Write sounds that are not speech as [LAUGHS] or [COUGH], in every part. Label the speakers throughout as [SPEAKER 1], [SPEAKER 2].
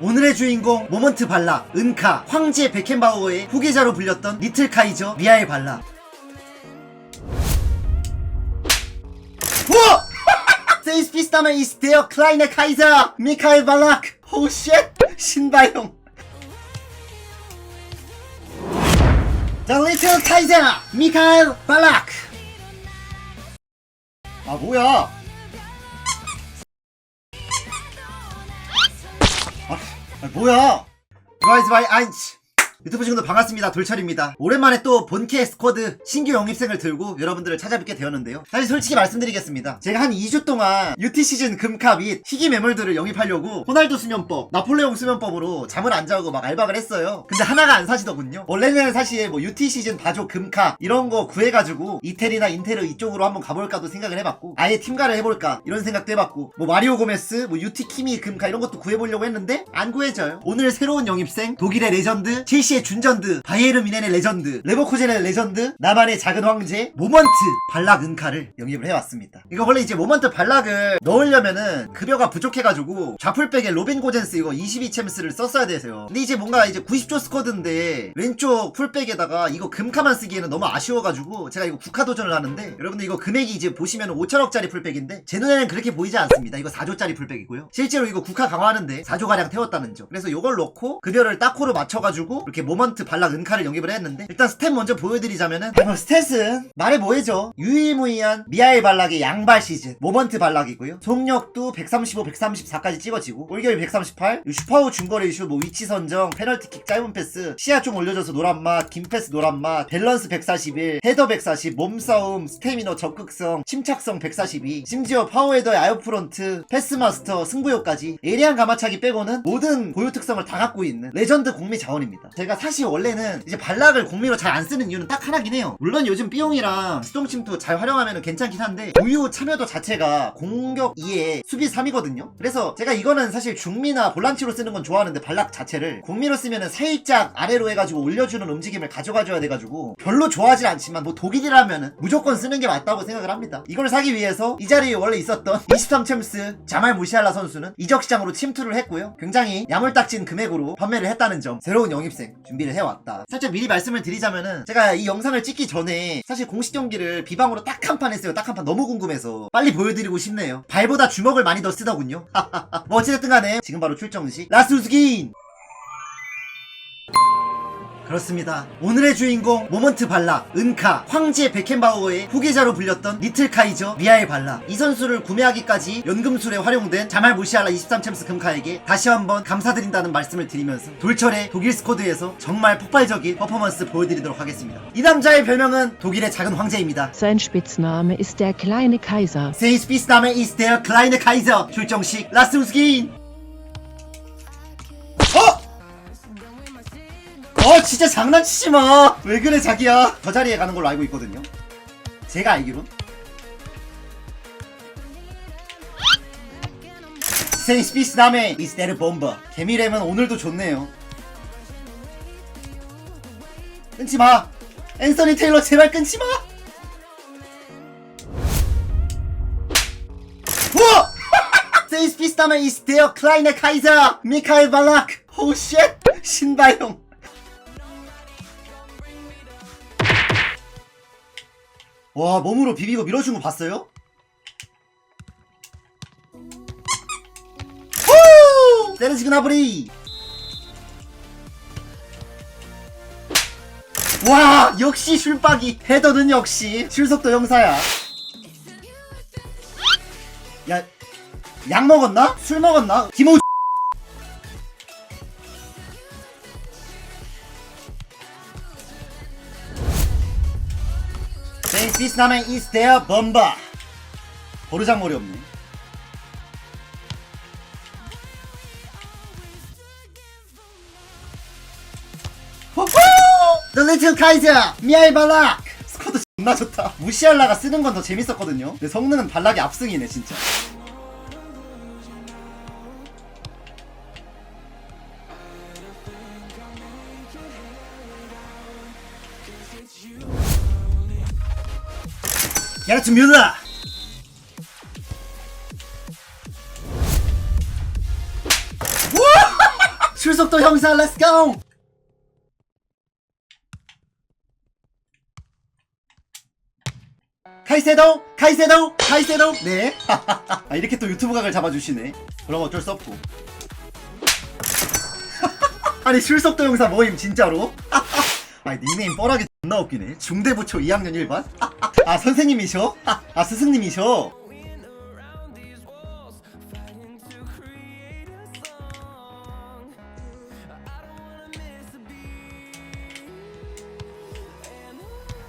[SPEAKER 1] 오늘의 주인공 모먼트 발라, 은카, 황제 베켄바우어의 후계자로 불렸던 리틀 카이저 미하엘 발라. 세이스 피스타면 이스 데어 클라이너 카이저 미카엘 발락 호쉣 신바용. The Little Kaiser 미카엘 발락 아 뭐야 아, 아 뭐야 Rise by Einz 유튜브 친구들 반갑습니다. 돌철입니다. 오랜만에 또 본캐 스쿼드 신규 영입생을 들고 여러분들을 찾아뵙게 되었는데요. 사실 솔직히 말씀드리겠습니다. 제가 한 2주 동안 UT 시즌 금카 및 희귀 매물들을 영입하려고 호날두 수면법 나폴레옹 수면법으로 잠을 안 자고 막 알박을 했어요. 근데 하나가 안 사시더군요. 원래는 사실 뭐 UT 시즌 바조 금카 이런 거 구해가지고 이텔이나 인테르 이쪽으로 한번 가볼까도 생각을 해봤고 아예 팀가를 해볼까 이런 생각도 해봤고 뭐 마리오 고메스 뭐 UT 키미 금카 이런 것도 구해보려고 했는데 안 구해져요. 오늘 새로운 영입생 독일의 레전드 첼시의 준전드 바이에른 미넨의 레전드 레버쿠젠의 레전드 나만의 작은 황제 모먼트 발락 은카를 영입을 해왔습니다. 이거 원래 이제 모먼트 발락을 넣으려면은 급여가 부족해가지고 좌풀백에 로빈 고젠스 이거 22챔스를 썼어야 돼서요. 근데 이제 뭔가 이제 90조 스쿼드인데 왼쪽 풀백에다가 이거 금카만 쓰기에는 너무 아쉬워가지고 제가 이거 국카 도전을 하는데 여러분들 이거 금액이 이제 보시면 5천억짜리 풀백인데 제 눈에는 그렇게 보이지 않습니다. 이거 4조짜리 풀백이고요. 실제로 이거 국카 강화하는데 4조가량 태웠다는 점. 그래서 이걸 넣고 급여를 딱코로 맞춰가지고 이렇게 모먼트 발락 은카를 영입을 했는데 일단 스탯 먼저 보여드리자면은 뭐 스탯은 말해 뭐해죠? 유일무이한 미하엘 발락의 양발 시즌 모먼트 발락이고요. 속력도 135, 134까지 찍어지고 올결 138 슈퍼우 중거리 이슈 뭐 위치 선정 페널티킥 짧은 패스 시야 좀 올려줘서 노란맛 긴 패스 노란맛 밸런스 141 헤더 140 몸싸움 스태미너 적극성 침착성 142 심지어 파워헤더의 아이어프론트 패스마스터 승부욕까지 예리한 가마차기 빼고는 모든 고유 특성을 다 갖고 있는 레전드 공미 자원입니다. 제가 사실 원래는 이제 발락을 공미로 잘 안 쓰는 이유는 딱 하나긴 해요. 물론 요즘 삐용이랑 수동침투 잘 활용하면 괜찮긴 한데 고유 참여도 자체가 공격 2에 수비 3이거든요. 그래서 제가 이거는 사실 중미나 볼란치로 쓰는 건 좋아하는데 발락 자체를 공미로 쓰면은 살짝 아래로 해가지고 올려주는 움직임을 가져가줘야 돼가지고 별로 좋아하진 않지만 뭐 독일이라면은 무조건 쓰는 게 맞다고 생각을 합니다. 이걸 사기 위해서 이 자리에 원래 있었던 [LAUGHS] 23 챔스 자말 무시알라 선수는 이적 시장으로 침투를 했고요. 굉장히 야물딱진 금액으로 판매를 했다는 점. 새로운 영입생 준비를 해왔다. 살짝 미리 말씀을 드리자면은 제가 이 영상을 찍기 전에 사실 공식 경기를 비방으로 딱 한 판 했어요. 딱 한 판. 너무 궁금해서. 빨리 보여드리고 싶네요. 발보다 주먹을 많이 더 쓰더군요. [LAUGHS] 뭐 어찌됐든 간에 지금 바로 출정식. 라스우스긴 그렇습니다. 오늘의 주인공 모먼트 발라, 은카, 황제 베켄바우어의 후계자로 불렸던 리틀 카이저 미하엘 발라. 이 선수를 구매하기까지 연금술에 활용된 자말 무시알라 23챔스 금카에게 다시 한번 감사드린다는 말씀을 드리면서 돌철의 독일 스쿼드에서 정말 폭발적인 퍼포먼스 보여드리도록 하겠습니다. 이 남자의 별명은 독일의 작은 황제입니다.
[SPEAKER 2] Sein Spitzname ist der kleine Kaiser.
[SPEAKER 1] 세이스 피스나메 이스 데어 클라이너 카이저 출정식 라스우스긴 어! 어 진짜 장난치지 마. 왜 그래 자기야? 저 자리에 가는 걸로 알고 있거든요. 제가 알기론. 세이스 피스나메 이스 데르 bomber. 개미렘은 오늘도 좋네요. 끊지 마. 앤서니 테일러 제발 끊지 마. 우와! 세이스 피스타면 이스 데어 클라이너 카이저 미카엘 발락 호쉣 신바용 와 몸으로 비비고 밀어준 거 봤어요? 후! 세르지 그나브리 와 역시 슐박이 헤더는 역시 출석도 형사야 야, 약 먹었나? 술 먹었나? 김호 Bisnamen is there bomba 버르장 머리 없네! The Little Kaiser 미아이 발락! 스쿼드 존나 좋다. 무시할라가 쓰는 건 더 재밌었거든요. 근데 성능은 발락이 압승이네 진짜 우와! 출석도 형사 렛츠고 카이세도 카이세도 카이세도! 네. [LAUGHS] 아, 이렇게 또 유튜브 각을 잡아주시네. 그럼 어쩔 수 없고. [LAUGHS] 아니 출석도 형사 모임 진짜로? [LAUGHS] 아 닉네임 뻘하게 존나 웃기네. 중대부초 2학년 1반? 아 선생님이셔? 아 스승님이셔?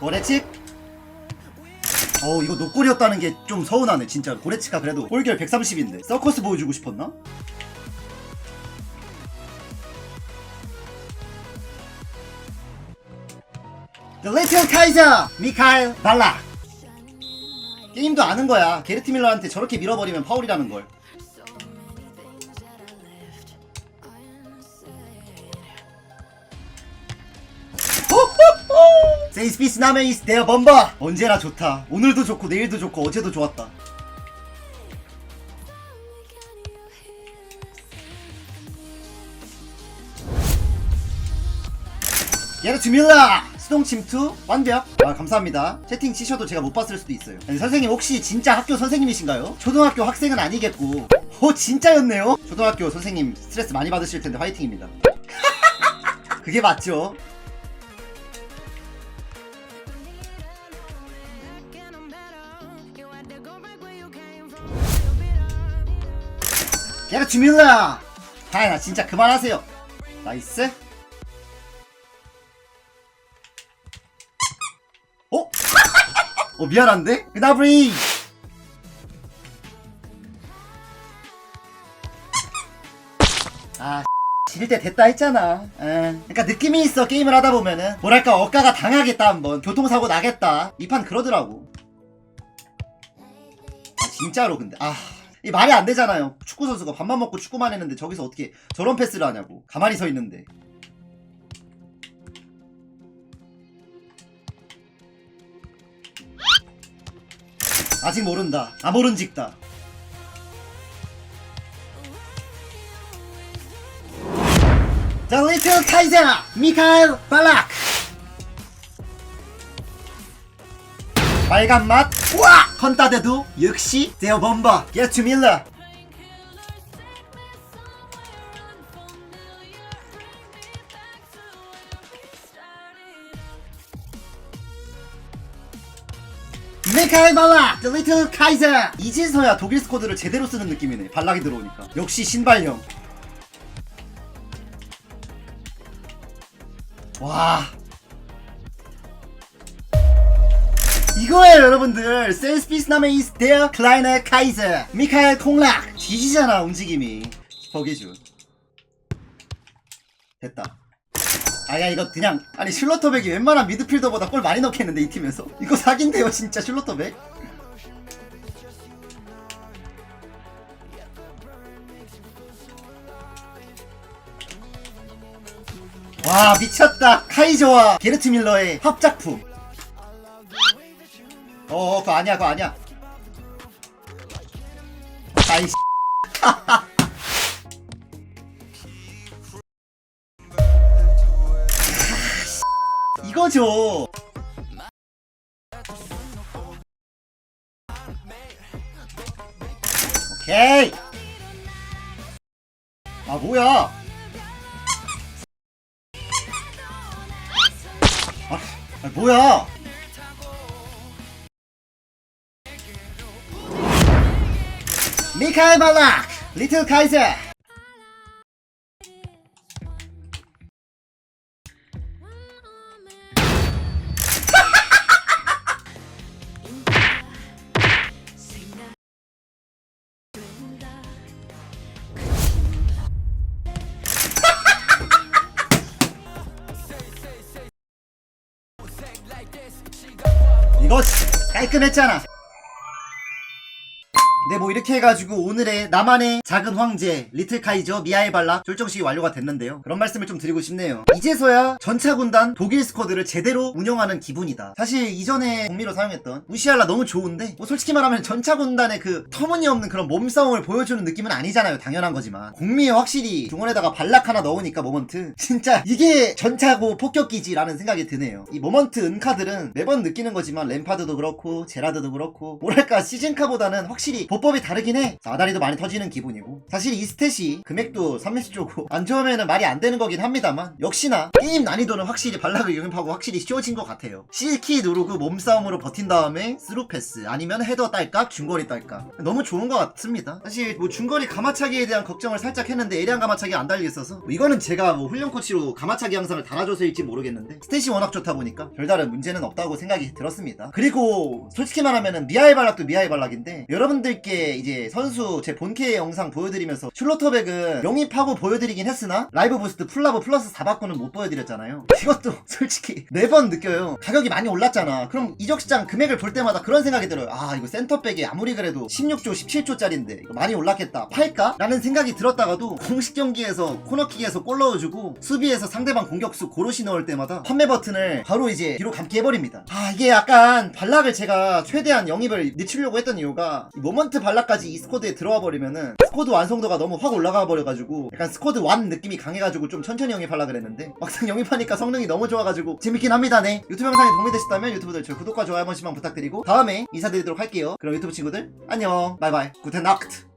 [SPEAKER 1] 고래칩? 어 이거 노골이었다는 게 좀 서운하네 진짜. 고래치가 그래도 홀결 130인데. 서커스 보여주고 싶었나? Little Kaiser 미카엘 발라 게임도 아는 거야. 게르트 밀러한테 저렇게 밀어버리면 파울이라는 걸. 세이스피스 나메이스 데어 범버 언제나 좋다. 오늘도 좋고 내일도 좋고 어제도 좋았다. 게르트 밀러 수동 침투 완벽. 아 감사합니다. 채팅 치셔도 제가 못 봤을 수도 있어요. 아니, 선생님 혹시 진짜 학교 선생님이신가요? 초등학교 학생은 아니겠고. 오 진짜였네요? 초등학교 선생님 스트레스 많이 받으실 텐데 화이팅입니다. [LAUGHS] 그게 맞죠? 게르트 밀러 아나 진짜 그만하세요. 나이스 어 미안한데? 그나브리! 아 [LAUGHS] 지릴 때 됐다 했잖아. 에. 그러니까 느낌이 있어 게임을 하다 보면은. 뭐랄까 억가가 당하겠다 한번. 교통사고 나겠다. 이 판 그러더라고. 아 진짜로 근데. 아 이 말이 안 되잖아요. 축구 선수가 밥만 먹고 축구만 했는데 저기서 어떻게 저런 패스를 하냐고. 가만히 서 있는데 아직 모른다. 아 모른 직다. 자, 리틀 카이저 미카엘 발락. 빨간 맛. 우와! 컨타데도 역시 데어 범버. 게츠 밀러. 미카엘 발락! The Little Kaiser! 이제서야 독일 스쿼드를 제대로 쓰는 느낌이네. 발락이 들어오니까. 역시 신발형. 와. 이거예요, 여러분들. 센스피스나메 이스 데어 클라이너 카이저. 미카엘 콩락. 뒤지잖아, 움직임이. 버기준. 됐다. 아야 이거 그냥 아니 슐러터백이 웬만한 미드필더보다 골 많이 넣겠는데 이 팀에서. 이거 사기인데요 진짜 슐러터백? 와 미쳤다. 카이저와 게르트 밀러의 합작품. 어 그거 아니야 그거 아니야. 아이씨 [LAUGHS] 거죠. 오케이. 아 뭐야? 아, 아 뭐야? 미카엘 발락, 리틀 카이저. 이거 깔끔했잖아. 내 이렇게 해가지고 오늘의 나만의 작은 황제 리틀 카이저 미아의 발락 결정식이 완료가 됐는데요. 그런 말씀을 좀 드리고 싶네요. 이제서야 전차 군단 독일 스쿼드를 제대로 운영하는 기분이다. 사실 이전에 공미로 사용했던 무시할라 너무 좋은데 뭐 솔직히 말하면 전차 군단의 그 터무니없는 그런 몸싸움을 보여주는 느낌은 아니잖아요. 당연한 거지만 공미에 확실히 중원에다가 발락 하나 넣으니까 모먼트 [LAUGHS] 진짜 이게 전차고 폭격기지라는 생각이 드네요. 이 모먼트 은카들은 매번 느끼는 거지만 램파드도 그렇고 제라드도 그렇고 뭐랄까 시즌카보다는 확실히 보법이 다르긴 해. 아다리도 많이 터지는 기분이고 사실 이 스탯이 금액도 30조고 [LAUGHS] 안 좋으면 말이 안 되는 거긴 합니다만 역시나 게임 난이도는 확실히 발락을 영입하고 확실히 쉬워진 것 같아요. C키 누르고 몸싸움으로 버틴 다음에 스루 패스 아니면 헤더 딸깍 중거리 딸깍 너무 좋은 것 같습니다. 사실 뭐 중거리 가마차기에 대한 걱정을 살짝 했는데 에리안 가마차기 안 달려 있어서 뭐 이거는 제가 뭐 훈련 코치로 가마차기 영상을 달아줘서일지 모르겠는데 스탯이 워낙 좋다 보니까 별다른 문제는 없다고 생각이 들었습니다. 그리고 솔직히 말하면은 미아의 발락도 미아의 발락인데 여러분들께 이제 선수 제 본캐 영상 보여드리면서 슐로터백은 영입하고 보여드리긴 했으나 라이브 부스트 풀라브 플러스 4바꾸는 못 보여드렸잖아요. 이것도 [LAUGHS] 솔직히 매번 느껴요. 가격이 많이 올랐잖아. 그럼 이적 시장 금액을 볼 때마다 그런 생각이 들어요. 아 이거 센터백이 아무리 그래도 16조 17조짜리인데 이거 많이 올랐겠다. 팔까? 라는 생각이 들었다가도 공식 경기에서 코너킥에서 골 넣어주고 수비에서 상대방 공격수 고로시 넣을 때마다 판매 버튼을 바로 이제 뒤로 감기 해버립니다. 아 이게 약간 발락을 제가 최대한 영입을 늦추려고 했던 이유가 이 모먼트 발 락까지 이 스쿼드에 들어와 버리면은 스쿼드 완성도가 너무 확 올라가 버려가지고 약간 스쿼드 완 느낌이 강해가지고 좀 천천히 영입하려 그랬는데 막상 영입하니까 성능이 너무 좋아가지고 재밌긴 합니다. 네. 유튜브 영상이 도움이 되셨다면 유튜브들 저 구독과 좋아요 한 번씩만 부탁드리고 다음에 인사드리도록 할게요. 그럼 유튜브 친구들 안녕. 바이바이. 굿앤낙트